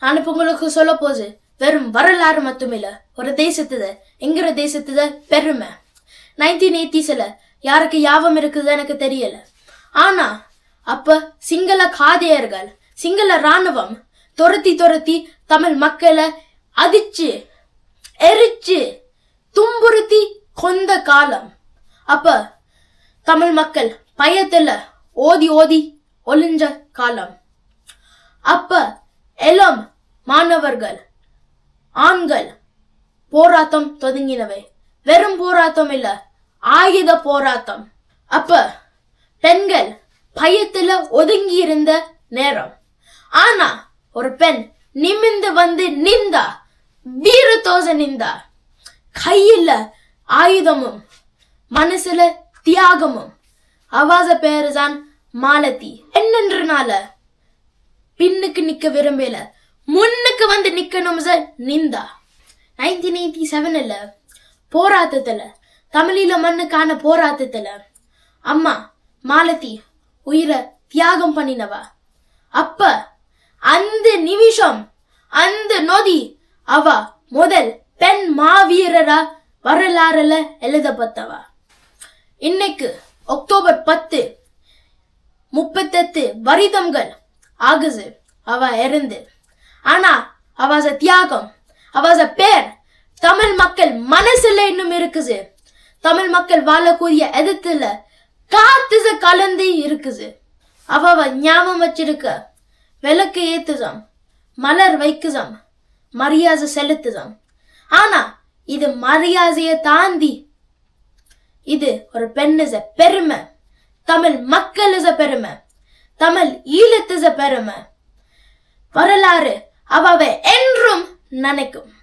நான் இப்போ உங்களுக்கு சொல்ல போது வெறும் வரலாறு மட்டுமில்ல. ஒரு தேசத்துத எங்கிற தேசத்துத பெருமை. நைன்டீன் எயிட்டிஸில் யாருக்கு யாபம் இருக்குது எனக்கு தெரியல. ஆனா அப்ப சிங்கள காதையர்கள் சிங்கள ராணுவம் துரத்தி துரத்தி தமிழ் மக்களை அதிச்சு எரிச்சு துன்புறுத்தி கொந்த காலம். அப்ப தமிழ் மக்கள் பயத்துல ஓதி ஓதி ஒளிஞ்ச காலம். அப்ப எல்லாம் மாணவர்கள். ஆண்கள் போராட்டம் தொடங்கினவை. வெறும் போராட்டம் இல்ல ஆயுத போராட்டம். அப்ப பெண்கள் பயத்துல ஒதுங்கி இருந்த நேரம். ஆனா ஒரு பெண் நிமிந்து வந்து நின்றா வீரத்தோச நின்றா கையில ஆயுதமும் மனசுல தியாகமும். அவாச பேரு தான் மாலதி. என்னன்றனால பின்னுக்கு நிக்க விரும்பல. முன்னுக்கு வந்து நிக்கணும் சார் நிந்தா. நைன்டீன் எயிட்டி செவன்ல போராட்டத்துல தமிழீழ மண்ணுக்கான போராட்டத்துல அம்மா மாலதி உயிரை தியாகம் பண்ணினவா. அப்ப அந்த நிமிஷம் அந்த நொதி அவ முதல் பெண் மாவீரரா வரலாறுல எழுதப்பட்டவா இன்னைக்கு அக்டோபர் பத்து முப்பத்தெட்டு வருடங்கள் ஆகுது. அவ இருந்து ஆனா அவ தியாகம் அவ பேர் தமிழ் மக்கள் மனசுல இன்னும் இருக்குது. தமிழ் மக்கள் வாழக்கூடிய எதிர்த்துல காத்துச கலந்து இருக்குது. அவ அவ ஞாபகம் வச்சிருக்க விளக்கு ஏத்துதாம் மலர் வைக்குதாம் மரியாதை செலுத்துதாம். ஆனா இது மரியாதையை தாண்டி இது ஒரு பெண்ணுச பெருமை தமிழ் மக்களுச பெருமை. தமிழ் ஈழத்திச பெருமை. வரலாறு அவ என்றும் நினைக்கும்.